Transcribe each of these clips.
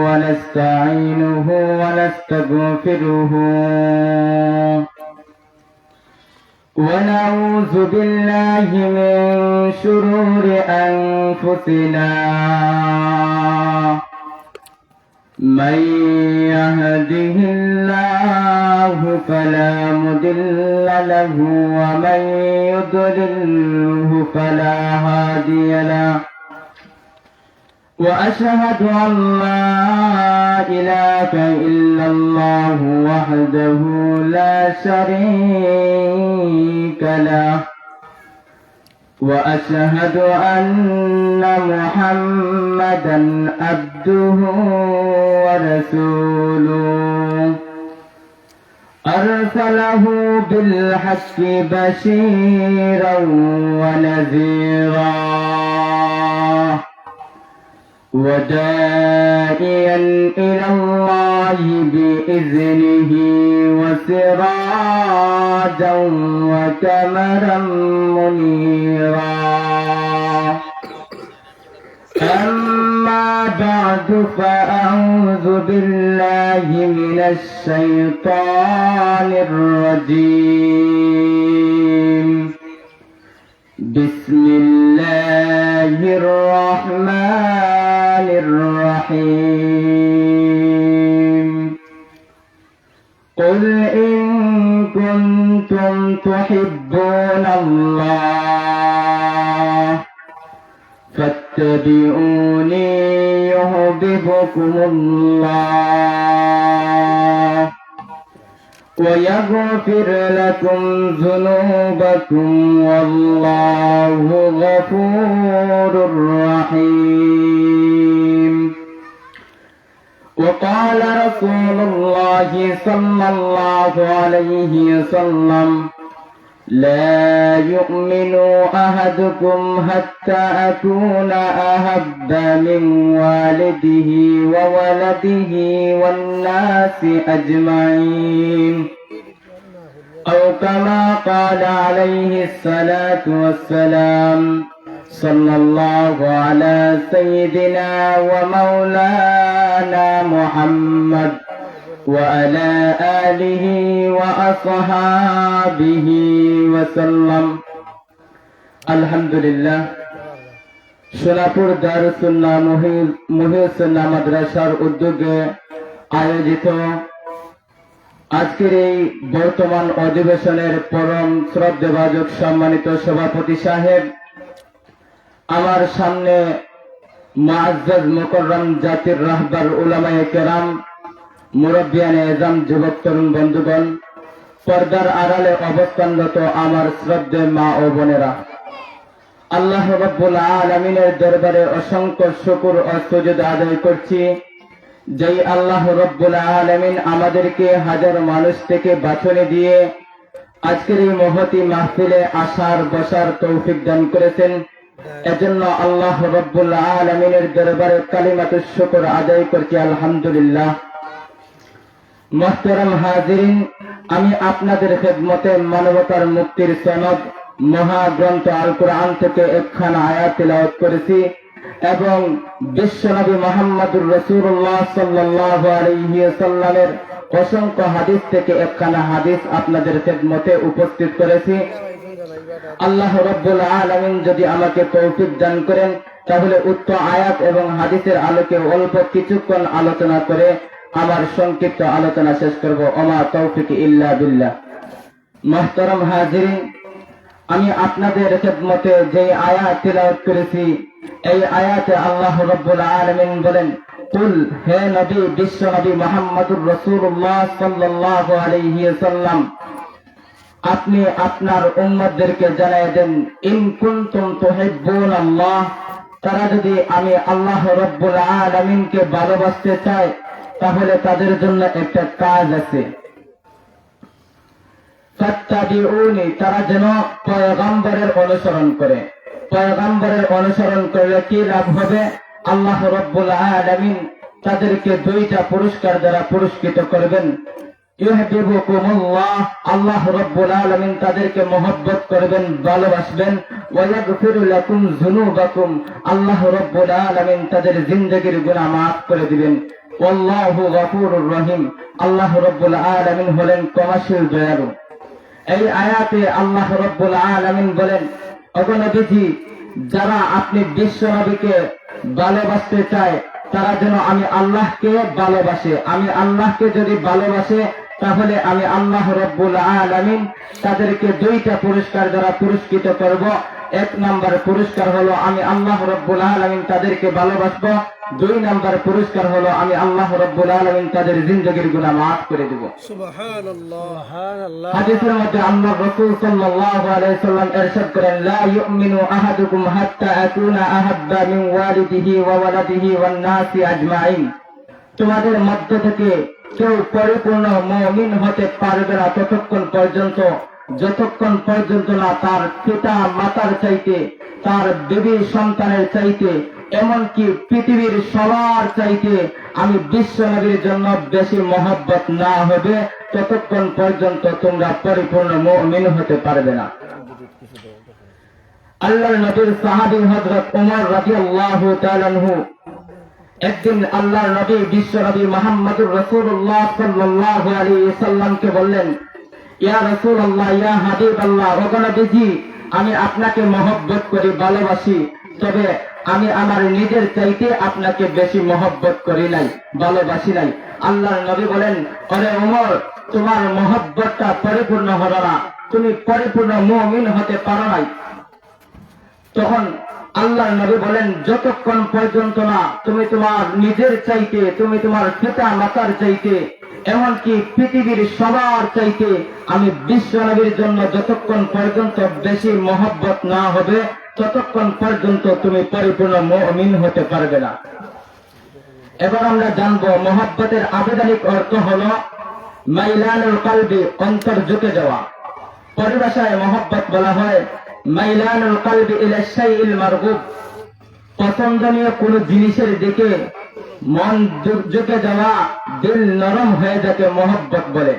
ونستعينه ونستغفره. ونعوذ بالله من شرور أنفسنا. من يهده الله فلا مضل له ومن يضلله فلا هادي له. وأشهد أن لا إله إلا الله وحده لا شريك له. وأشهد أن محمدا عبده ورسوله. أرسله بالحق بشيرا وداعيا إلى الله بإذنه وسراجا وكمرا منيرا. أما بعد فأعوذ بالله من الشيطان الرجيم. يهببكم الله ويغفر لكم ذنوبكم والله غفور رحيم وقال رسول الله صلى الله عليه وسلم لا يؤمن أحدكم حتى أكون أحب من والده وولده والناس أجمعين. أو كما قال عليه الصلاة والسلام صلى الله على سيدنا ومولانا محمد وعلى آله وأصحابه وسلم الحمد لله সোনাপুর দারুসুন্না মহিউসুন্না মাদ্রাসার উদ্যোগে আয়োজিত আজকের এই বর্তমান অধিবেশনের পরম শ্রদ্ধেভাজক সম্মানিত সভাপতি সাহেব আমার সামনে মাআজ্জাজ মুকররম জাতির রাহবার উলামায়ে কেরাম মুরব্বিয়ানে এজাম যুবক তরুণ বন্ধুগণ, পর্দার আড়ালে অবস্থানরত আমার শ্রদ্ধে মা ও বোনেরা। আল্লাহ রব্বুল আলমিনের দরবারে অসংখ্য শুকুর ও সুজুদ আদায় করছি, যেই আল্লাহ রব্বুল আলমিন আমাদেরকে হাজার মানুষ থেকে বাছনে দিয়ে আজকের এই মহতি মাহফিলে আসার, বসার তৌফিক দান করেছেন। এজন্য আল্লাহ রব্বুল আলমিনের দরবারে কালিমাতুর শুকুর আদায় করছি, আলহামদুলিল্লাহ। মোহতরম হাজিরিন, আমি আপনাদের খেদমতে মানবতার মুক্তির সনদ, মহাগ্রন্থ আল কোরআন থেকে একখানা আয়াত তেলাওয়াত করেছি এবং বিশ্বনবী মোহাম্মদুর রসুল্লাহ সাল্লাহ আলহিসাল্লামের অসংখ্য হাদিস থেকে একখানা হাদিস আপনাদের খেদমতে উপস্থিত করেছি। আল্লাহ রব্বুল আলমিন যদি আমাকে তৌফিক দান করেন, তাহলে উক্ত আয়াত এবং হাদিসের আলোকে অল্প কিছুক্ষণ আলোচনা করে আমার সংক্ষিপ্ত আলোচনা শেষ করব। অমা তৌফিক ইল্লা বিল্লাহ। মহতরম হাজিরিন, আমি আপনাদের খেদমতে যে আয়াত তিলাওয়াত করেছি, এই আয়াতে আল্লাহ রব্বুল আলামিন বলেন, কুল হে নবী, বিশ্ব নবী মোহাম্মদুর রাসূলুল্লাহ সাল্লাল্লাহু আপনি আপনার উম্মতদেরকে জানাই দেন, ইন কুনতুম তুহিব্বুন আল্লাহ তারা যদি আমি আল্লাহ রব্বুল আলামিনকে ভালোবাসতে চায় তাহলে তাদের জন্য একটা কাজ আছে। তারা যেন পয়গম্বরের অনুসরণ করে। পয়গম্বরের অনুসরণ করলে কি লাভ হবে? আল্লাহ রব্বুল আলামিন তাদেরকে দুইটা পুরস্কার দ্বারা পুরস্কৃত করবেন। আল্লাহ রাব্বুল আলামিন তাদেরকে মহব্বত করবেন, ভালোবাসবেন। আল্লাহ রাব্বুল আলামিন তাদের জিন্দেগীর গুনাহ maaf করে দিবেন। রহিম। আল্লাহ রব্বুল হলেন দয়ালু। এই আয়াতে আল্লাহ রব্বুল বলেন যারা আপনি বিশ্ব ভালোবাসতে চায়, তারা যেন আমি আল্লাহকে ভালোবাসে। আমি আল্লাহকে যদি ভালোবাসে, তাহলে আমি আল্লাহ রব্বুল আলামিন তাদেরকে দুইটা পুরস্কার দ্বারা পুরস্কৃত করব। এক নাম্বার পুরস্কার হলো আমি আল্লাহ রব্বুল আলমিন তাদেরকে ভালোবাসবো। দুই নাম্বার পুরস্কার হলো আমি আল্লাহ রব্বুল আলমিন তাদের জিন্দগিরগুলা মাফ করে দেব। হাদিসের মধ্যে আল্লাহ রসুল সাল্লাল্লাহু আলাইহি সাল্লাম ইরশাদ করেন লা ইউমিনু আহাদুকুম হাত্তা আকুনা আহাব্বা মিন ওয়ালিদিহি ওয়া ওয়ালাদিহি ওয়ান নাসি আজমাইন। তোমাদের মধ্য থেকে কেউ পরিপূর্ণ মুমিন হতে পারবে না ততক্ষণ পর্যন্ত যতক্ষণ পর্যন্ত না তার পিতা মাতার চাইতে, তার দেবী সন্তানের চাইতে, এমনকি পৃথিবীর সবার চাইতে আমি বিশ্ব নবীর জন্য বেশি মহব্বত না হবে, ততক্ষণ পর্যন্ত তোমরা পরিপূর্ণ মুমিন হতে পারবে না। আল্লাহর নবীর সাহাবী ওমর রাদিয়াল্লাহু তাআলা আনহু একদিন আল্লাহর নবী বিশ্ব নবী মুহাম্মদুর রাসূলুল্লাহ সাল্লাল্লাহু আলাইহি সাল্লামকে বললেন আমি আপনাকে মহব্বত করি, ভালোবাসি। তবে আমি আমার নিজের চাইতে আপনাকে বেশি মহব্বত করি নাই, ভালোবাসি নাই। আল্লাহর নবী বলেন অরে ওমর, তোমার মহব্বতটা পরিপূর্ণ হলো না। তুমি পরিপূর্ণ মুমিন হতে পারো নাই। তখন আল্লাহ নবী বলেন, যতক্ষণ পর্যন্ত না, তুমি তোমার নিজের চাইতে, তুমি তোমার পিতা মাতার চাইতে এমনকি পৃথিবীর সবার চাইতে আমি বিশ্ব নবীর জন্য যতক্ষণ পর্যন্ত বেশি মহব্বত না হবে, ততক্ষণ পর্যন্ত তুমি পরিপূর্ণ মুমিন হতে পারবে না। এবার আমরা জানব মহব্বতের আবেদনিক অর্থ হলো মাইলানুল কলবি, অন্তর ঝুঁকে যাওয়া। পরিভাষায় মহব্বত বলা হয় মাইলানুল কলবি ইলা শাইইল মারগুব। পছন্দনীয় কোন জিনিসের দিকে মন ঝুঁকে যাওয়া দিল নরম হয়ে যাকে মহব্বত বলে।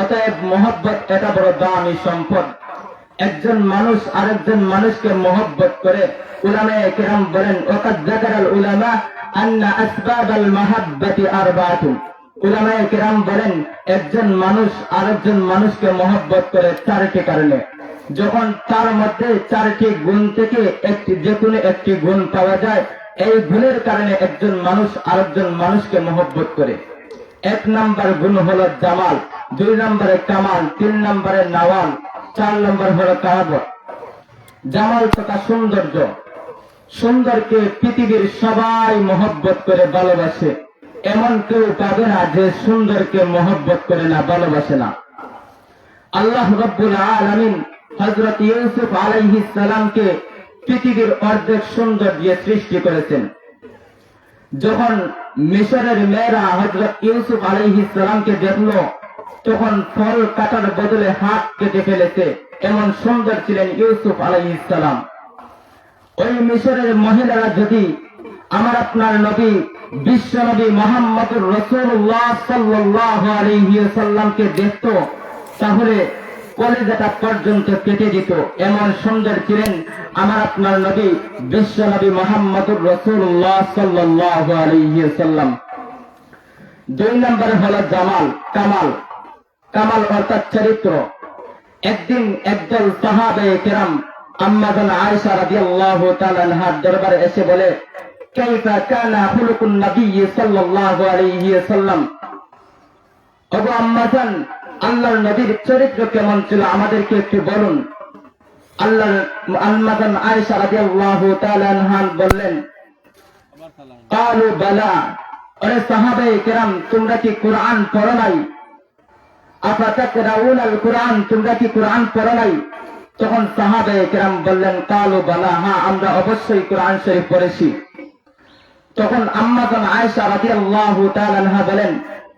অতএব মহব্বত এটা বড় দামি সম্পদ। একজন মানুষ আরেকজন মানুষকে মহব্বত করে। কেরাম বলেন উলামা আন্না আসবাবাল মাহাব্বাতি আরবাতুন। কেরাম বলেন, একজন মানুষ আরেকজন মানুষকে মহব্বত করে চারটি কারণে। যখন তার মধ্যে চারটি গুণ থেকে একটি যে কোনো একটি গুণ পাওয়া যায় এই গুণের কারণে একজন মানুষ আরেকজন মানুষকে মহব্বত করে। এক নাম্বার গুণ হলো জামাল, দুই নম্বরে কামাল, তিন নম্বরে নওয়াল, চার নম্বর হলো কাহাবত। জামাল তথা সৌন্দর্য সুন্দরকে পৃথিবীর সবাই মহব্বত করে, ভালোবাসে। এমন কেউ পাবে না যে সুন্দরকে মহব্বত করে না, ভালোবাসে না। আল্লাহ রব্বুল আলামিন হযরত ইউসুফ আলাইহিস সালামকে পৃথিবীর অর্ধেক সুন্দর দিয়ে সৃষ্টি করেছেন। যখন মিশরের মেয়েরা হযরত ইউসুফ আলাইহিস সালামকে দেখল, তখন ফল কাটার বদলে হাত কেটে ফেলেছে, এমন সুন্দর ছিলেন ইউসুফ আলাইহিস সালাম। ওই মিশরের মহিলারা যদি আমার আপনার নবী, বিশ্ব নবী মোহাম্মদুর রসুল্লাহ সাল্লাহ আলহিসাল্লামকে দেখত, তাহলে কলেজাটা পর্যন্ত কেটে দিত। এমন সুন্দর ছিলেন আমার আপনার নবী, বিশ্ব নবী মোহাম্মদুর রসুল্লাহ সাল্লাহ দুই নম্বরে হলো জামাল, কামাল। কামাল অর্থাৎ চরিত্র। একদিন একদল সাহাবে কেরাম আম্মাদান আয়েশা রাদিয়াল্লাহু তাআলা আনহার দরবারে এসে বলে, কাইফা কানা খুলুকুন নবী সাল্লাল্লাহু আলাইহি ওয়াসাল্লাম? আল্লাহর নবীর চরিত্র কেমন ছিল আমাদেরকে একটু বলুন। আনহা বললেন, কালু বালা আরে কেরাম, তোমরা কি কোরআন পড়ো নাই? আল কোরআন তোমরা কি কোরআন পড়ো নাই? তখন কেরাম বললেন, কালো বালা হ্যাঁ আমরা অবশ্যই কোরআন শরীফ পড়েছি। তখন আম্মাজান আয়েশা রাদিয়াল্লাহু বলেন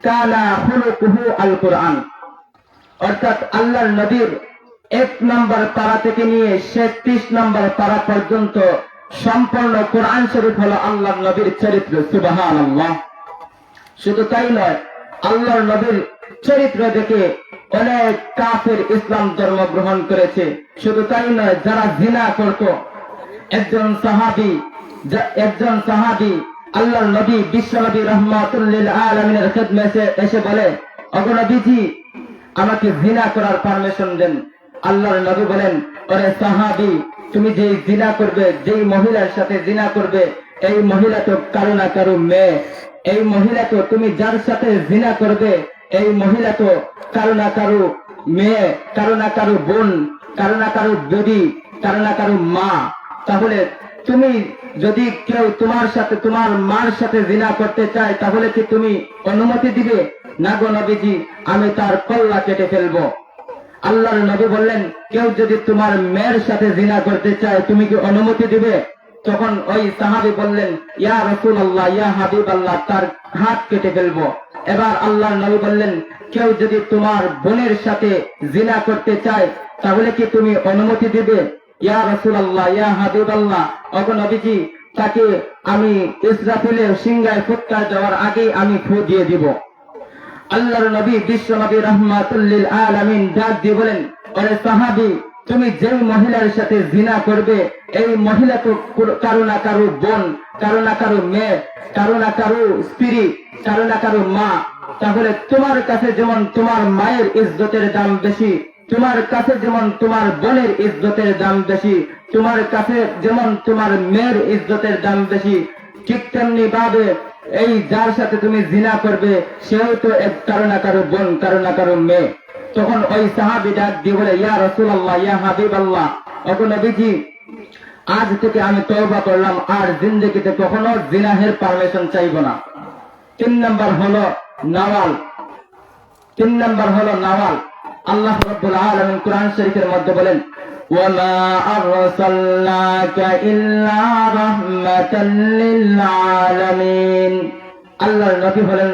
কানা খুলুকুহু আল কোরআন অর্থাৎ আল্লাহর নবীর এক নম্বর পারা থেকে নিয়ে শেষ ত্রিশ নম্বর পারা পর্যন্ত সম্পূর্ণ কোরআন শরীফ হলো আল্লাহর নবীর চরিত্র, সুবহানাল্লাহ। শুধু তাই নয়, আল্লাহর নবীর চরিত্র দেখে অনেক কাফের ইসলাম ধর্ম গ্রহণ করেছে। শুধু তাই নয়, যারা জিনা করত, একজন সাহাবি একজন সাহাবি আল্লাহর নবী বিশ্ব নবী রহমাতুল্লিল আলমিনের খেদমে এসে বলে অগনবীজি আমাকে জিনা করার পারমিশন দেন। আল্লাহর নবী বলেন, ওরে সাহাবি, তুমি যেই জিনা করবে, যেই মহিলার সাথে জিনা করবে, এই মহিলা তো কারও না কারও মেয়ে। এই মহিলা তো তুমি যার সাথে জিনা করবে, এই মহিলা তো কারও না কারও মেয়ে, কারও না কারও বোন, কারও না কারও দিদি কারও না কারও মা। তাহলে তুমি যদি কেউ তোমার সাথে, তোমার মার সাথে জিনা করতে চায়, তাহলে কি তুমি অনুমতি দিবে? না নবীজি, আমি তার কল্লা কেটে ফেলব। আল্লাহর নবী বললেন, কেউ যদি তোমার মেয়ের সাথে জিনা করতে চায়, তুমি কি অনুমতি দিবে? তখন ওই সাহাবি বললেন, ইয়া রসুল আল্লাহ ইয়া হাবিব আল্লাহ তার হাত কেটে ফেলব। এবার আল্লাহর নবী বললেন, কেউ যদি তোমার বোনের সাথে জিনা করতে চায়, তাহলে কি তুমি অনুমতি দিবে? ইয়া রসুল আল্লাহ ইয়া হাবিব আল্লাহ অগ নবীজি, তাকে আমি ইসরাফিলের সিংহায় ফুৎকার দেওয়ার আগে আমি ফু দিয়ে দিব। আল্লাহর নবী রহমাতুল্লিল ডাক দিয়ে বলেন, ওরে সাহাবি, তুমি মহিলার সাথে জিনা করবে, এই মহিলা তো কারও না কারও বোন, কারও না কারও মেয়ে, কারও না কারও স্ত্রী, কারও না কারও মা। তাহলে তোমার কাছে যেমন তোমার মায়ের ইজ্জতের দাম বেশি, তোমার কাছে যেমন তোমার বোনের ইজ্জতের দাম বেশি, তোমার কাছে যেমন তোমার মেয়ের ইজ্জতের দাম বেশি, ঠিক তেমনি ভাবে এই যার সাথে তুমি জিনা করবে, সেও তো কারও না কারও বোন, কারও না কারও মেয়ে। তখন ওই সাহাবি ডাক দিয়ে বলে, ইয়া রসুল আল্লাহ ইয়া হাবিব আল্লাহ অগো নবীজি, আজ থেকে আমি তওবা করলাম, আর জিন্দগিতে কখনো জিনাহের পারমিশন চাইব না। তিন নম্বর হলো নাওয়াল। তিন নম্বর হলো নাওয়াল। আল্লাহ রব্বুল আলামিন কোরআন শরীফের মধ্যে বলেন আরসালনাকা ইল্লা রাহমাতাল লিল আলামিন আল্লাহর নবী হলেন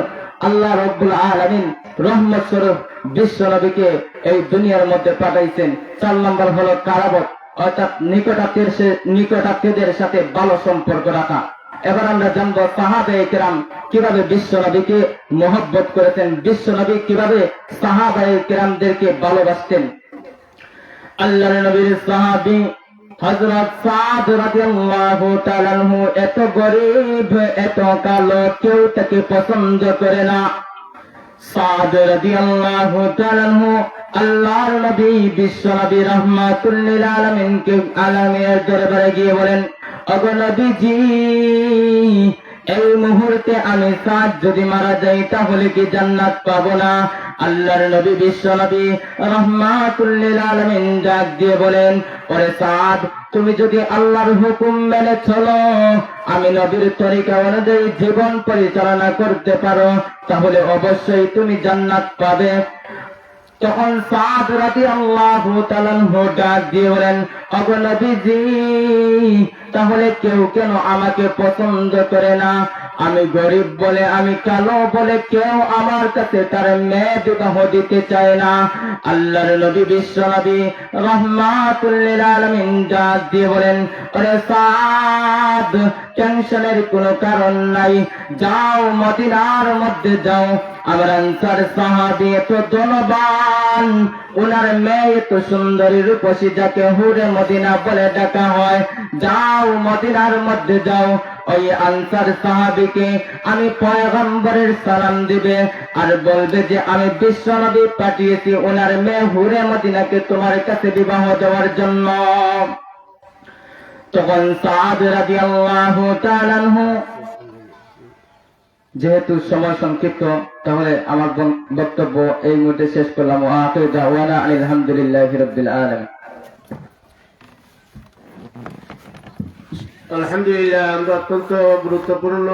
আল্লাহ রব্বুল আলামিন। রহমত স্বরূপ বিশ্ব নবীকে এই দুনিয়ার মধ্যে পাঠাইছেন। চার নম্বর হলো কারাবত, অর্থাৎ নিকটাত্মীয় নিকটাত্মীয়দের সাথে ভালো সম্পর্ক রাখা। এবার আমরা জানব সাহাবে কেরাম কীভাবে বিশ্ব নবীকে মহব্বত করেছেন, বিশ্ব নবী কীভাবে সাহাবায়ে কেরামদেরকে ভালোবাসতেন। আল্লাহর নবীর সাহাবী হযরত সাদ রাদিয়াল্লাহু তাআলা এত গরিব, এত কালো, কেউ তাকে পছন্দ করে না। সাদ তাআলা আল্লাহর নবী, বিশ্ব নবী লিল আলামিন কে আলামের দরবারে গিয়ে বলেন ওগো নবীজি এই মুহূর্তে আমি সাদ যদি মারা যাই, তাহলে কি জান্নাত পাবো না? আল্লাহর নবী, বিশ্ব নবী রহমাতুল্লিল আলমিন ডাক দিয়ে বলেন, ওরে সাদ, তুমি যদি আল্লাহর হুকুম মেনে চলো, আমি নবীর তরিকা অনুযায়ী জীবন পরিচালনা করতে পারো, তাহলে অবশ্যই তুমি জান্নাত পাবে। তখন সাদ রাতি আল্লাহ ডাক দিয়ে বলেন অগনবীজি তাহলে কেউ কেন আমাকে পছন্দ করে না? আমি গরিব বলে, আমি কালো বলে কেউ আমার কাছে তার মেয়ে বিবাহ দিতে চায় না। আল্লাহর নবী, বিশ্ব নবী রহমাতুল্লিল আলমিন বলেন টেনশনের কোনো কারণ নাই। যাও মদিনার মধ্যে যাও। আমার আনসার সাহাবি ধনবান ওনার মেয়ে এত সুন্দরী রূপসী যাকে হুরে মদিনা বলে ডাকা হয়। যাও মদিনার মধ্যে যাও, ওই আনসার সাহাবিকে আমি পয়গম্বরের সালাম দিবে আর বলবে যে আমি বিশ্ব নবী পাঠিয়েছি ওনার মেয়ে হুরে মদিনাকে তোমার কাছে বিবাহ দেওয়ার জন্য। তখন রাদিয়াল্লাহু তাআলা আনহু যেহেতু সময় সংক্ষিপ্ত, তাহলে আমার বক্তব্য এই মুহূর্তে শেষ করলাম। আলহামদুলিল্লাহ আখির আলম আলহামদুলিল্লাহি, আমরা অত্যন্ত গুরুত্বপূর্ণ